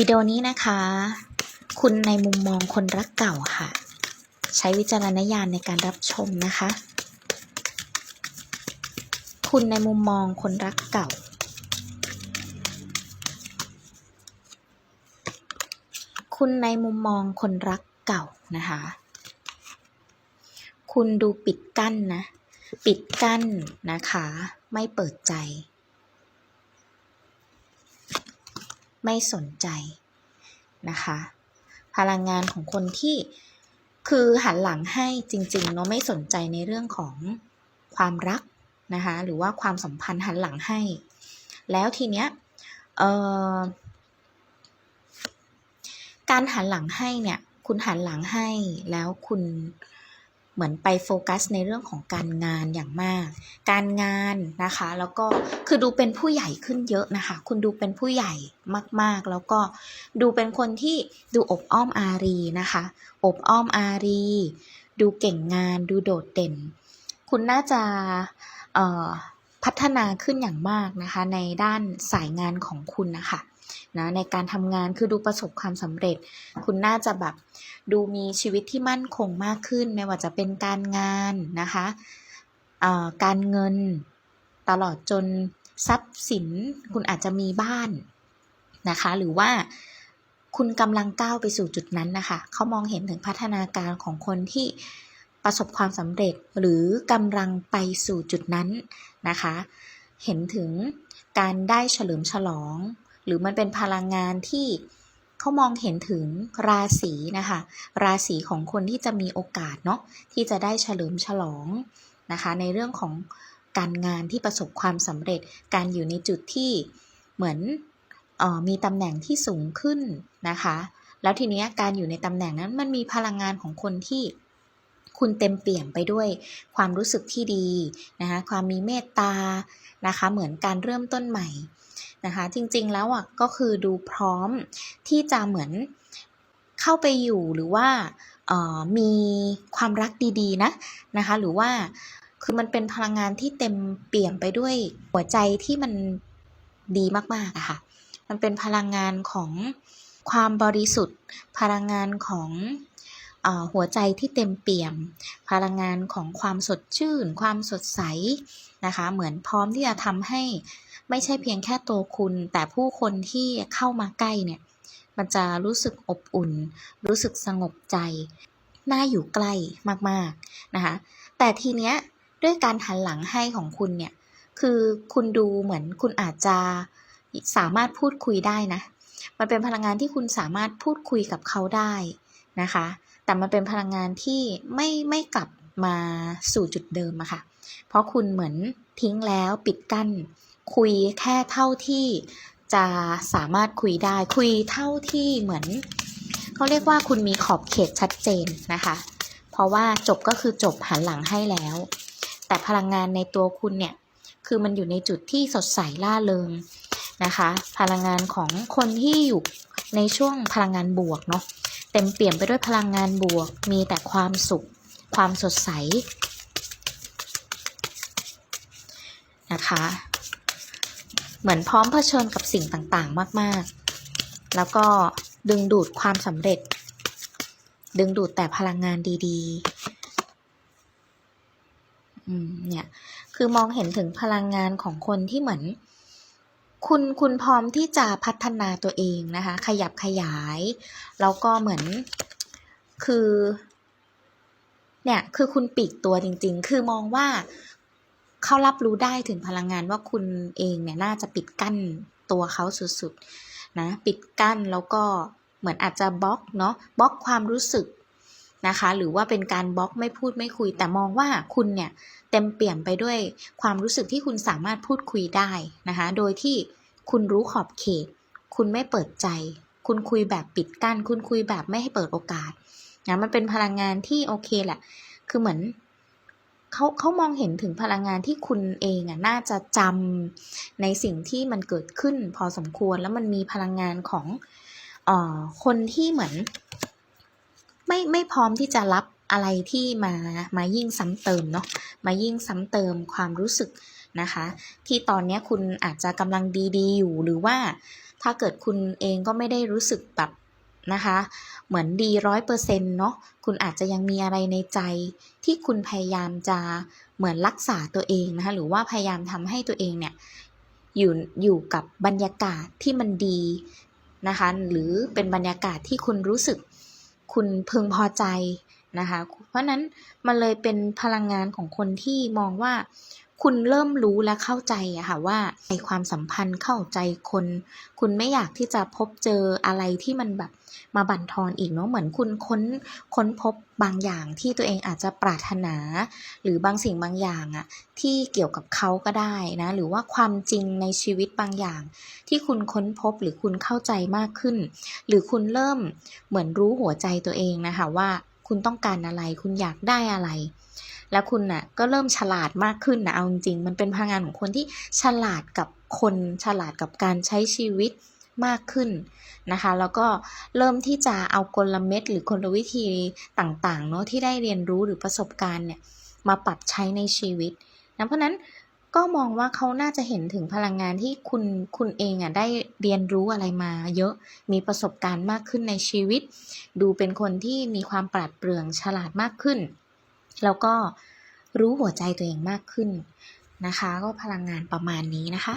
วิดีโอนี้นะคะ คุณในมุมมองคนรักเก่าค่ะ ใช้วิจารณญาณในการรับชมนะคะ คุณในมุมมองคนรักเก่า คุณในมุมมองคนรักเก่านะคะ คุณดูปิดกั้นนะ ปิดกั้นนะคะ ไม่เปิดใจ ไม่สนใจนะคะ พลังงานของคนที่คือหันหลังให้จริงๆเนาะไม่สนใจในเรื่องของความรักนะคะหรือว่าความสัมพันธ์หันหลังให้ แล้วทีเนี้ยการหันหลังให้เนี่ย คุณหันหลังให้แล้วคุณ เหมือนไปโฟกัสในเรื่องของการงานอย่างมาก การงานนะคะ แล้วก็คือดูเป็นผู้ใหญ่ขึ้นเยอะนะคะ คุณดูเป็นผู้ใหญ่มากๆ แล้วก็ดูเป็นคนที่ดูอบอ้อมอารีนะคะ อบอ้อมอารี ดูเก่งงานดูโดดเด่น คุณน่าจะพัฒนาขึ้นอย่างมากนะคะ ในด้านสายงานของคุณนะคะ นะในการทำงานคือดูประสบความสำเร็จ คุณน่าจะแบบดูมีชีวิตที่มั่นคงมากขึ้น ไม่ว่าจะเป็นการงานนะคะการเงินตลอดจนทรัพย์สินคุณอาจจะมีบ้านนะคะ หรือว่าคุณกำลังก้าวไปสู่จุดนั้นนะคะเขามองเห็นถึงพัฒนาการของคนที่ประสบความสำเร็จหรือกำลังไปสู่จุดนั้นนะคะ เห็นถึงการได้เฉลิมฉลอง หรือมันเป็นพลังงานที่เขามองเห็นถึงราศีนะคะ ราศีของคนที่จะมีโอกาสเนาะที่จะได้เฉลิมฉลองนะคะ ในเรื่องของการงานที่ประสบความสำเร็จการอยู่ในจุดที่เหมือนออมีตำแหน่งที่สูงขึ้นนะคะ แล้วทีเนี้ยการอยู่ในตำแหน่งนั้นมันมีพลังงานของคนที่คุณเต็มเปี่ยมไปด้วยความรู้สึกที่ดีนะคะความมีเมตตานะคะ เหมือนการเริ่มต้นใหม่ นะคะ จริงๆแล้วอะก็คือดูพร้อมที่จะเหมือนเข้าไปอยู่หรือว่าออมีความรักดีๆนะนะคะ หรือว่าคือมันเป็นพลังงานที่เต็มเปี่ยมไปด้วยหัวใจที่มันดีมากๆอะค่ะ มันเป็นพลังงานของความบริสุทธิ์ พลังงานของ หัวใจที่เต็มเปี่ยม พลังงานของความสดชื่น ความสดใสนะคะ เหมือนพร้อมที่จะทำให้ไม่ใช่เพียงแค่ตัวคุณ แต่ผู้คนที่เข้ามาใกล้เนี่ย มันจะรู้สึกอบอุ่น รู้สึกสงบใจ น่าอยู่ใกล้มากๆนะคะ แต่ทีเนี้ยด้วยการหันหลังให้ของคุณเนี่ย คือคุณดูเหมือนคุณอาจจะสามารถพูดคุยได้นะ มันเป็นพลังงานที่คุณสามารถพูดคุยกับเขาได้นะคะ แต่มันเป็นพลังงานที่ไม่ไม่กลับมาสู่จุดเดิมอะค่ะ เพราะคุณเหมือนทิ้งแล้วปิดกั้น คุยแค่เท่าที่จะสามารถคุยได้ คุยเท่าที่เหมือนเขาเรียกว่าคุณมีขอบเขตชัดเจนนะคะ เพราะว่าจบก็คือจบหันหลังให้แล้ว แต่พลังงานในตัวคุณเนี่ยคือมันอยู่ในจุดที่สดใสล่าเริงนะคะ พลังงานของคนที่อยู่ในช่วงพลังงานบวกเนาะ เต็มเปี่ยมไปด้วยพลังงานบวก มีแต่ความสุข ความสดใสนะคะ เหมือนพร้อมเผชิญกับสิ่งต่างๆ มากๆ แล้วก็ดึงดูดความสำเร็จ ดึงดูดแต่พลังงานดีๆ อืมเนี่ย คือมองเห็นถึงพลังงานของคนที่เหมือน คุณคุณพร้อมที่จะพัฒนาตัวเองนะคะ ขยับขยาย แล้วก็เหมือนคือ เนี่ยคือคุณปีกตัวจริง ๆ คือมองว่าเขารับรู้ได้ถึงพลังงานว่าคุณเองเนี่ยน่าจะปิดกั้นตัวเขาสุดๆนะ ปิดกั้นแล้วก็เหมือนอาจจะบล็อกเนาะบล็อกความรู้สึก นะคะ หรือว่าเป็นการบล็อกไม่พูดไม่คุย แต่มองว่าคุณเนี่ยเต็มเปี่ยมไปด้วยความรู้สึกที่คุณสามารถพูดคุยได้นะคะ โดยที่คุณรู้ขอบเขต คุณไม่เปิดใจ คุณคุยแบบปิดกั้น คุณคุยแบบไม่ให้เปิดโอกาสนะมันเป็นพลังงานที่โอเคแหละ คือเหมือนเขาเขามองเห็นถึงพลังงานที่คุณเองอะน่าจะจำในสิ่งที่มันเกิดขึ้นพอสมควรแล้วมันมีพลังงานของออคนที่เหมือน ไม่ไม่พร้อมที่จะรับอะไรที่มามายิ่งซ้ำเติมเนาะมายิ่งซ้ำเติมความรู้สึกนะคะ ที่ตอนนี้คุณอาจจะกำลังดีๆอยู่หรือว่าถ้าเกิดคุณเองก็ไม่ได้รู้สึกแบบนะคะ เหมือนดีร้อยเปอร์เซ็นต์เนาะคุณอาจจะยังมีอะไรในใจ ที่คุณพยายามจะเหมือนรักษาตัวเองนะคะหรือว่าพยายามทำให้ตัวเองเนี่ยอยู่อยู่กับบรรยากาศที่มันดีนะคะ หรือเป็นบรรยากาศที่คุณรู้สึก คุณพึงพอใจนะคะ เพราะนั้นมันเลยเป็นพลังงานของคนที่มองว่า คุณเริ่มรู้และเข้าใจอะค่ะว่าในความสัมพันธ์เข้าใจคน คุณไม่อยากที่จะพบเจออะไรที่มันแบบมาบั่นทอนอีกเนาะเหมือนคุณค้นค้นพบบางอย่างที่ตัวเองอาจจะปรารถนา หรือบางสิ่งบางอย่างอะที่เกี่ยวกับเขาก็ได้นะหรือว่าความจริงในชีวิตบางอย่าง ที่คุณค้นพบหรือคุณเข้าใจมากขึ้น หรือคุณเริ่มเหมือนรู้หัวใจตัวเองนะคะว่าคุณต้องการอะไร คุณอยากได้อะไร แล้วคุณน่ะก็เริ่มฉลาดมากขึ้นนะเอาจริงๆมันเป็นพลังงานของคนที่ฉลาดกับคนฉลาดกับการใช้ชีวิตมากขึ้นนะคะ แล้วก็เริ่มที่จะเอากลเม็ดหรือกลวิธีต่างๆเนาะที่ได้เรียนรู้หรือประสบการณ์เนี่ยมาปรับใช้ในชีวิตนะเพราะนั้นก็มองว่าเขาน่าจะเห็นถึงพลังงานที่คุณคุณเองอะได้เรียนรู้อะไรมา เยอะมีประสบการณ์มากขึ้นในชีวิต ดูเป็นคนที่มีความปราดเปรื่องฉลาดมากขึ้น แล้วก็รู้หัวใจตัวเองมากขึ้นนะคะ ก็พลังงานประมาณนี้นะคะ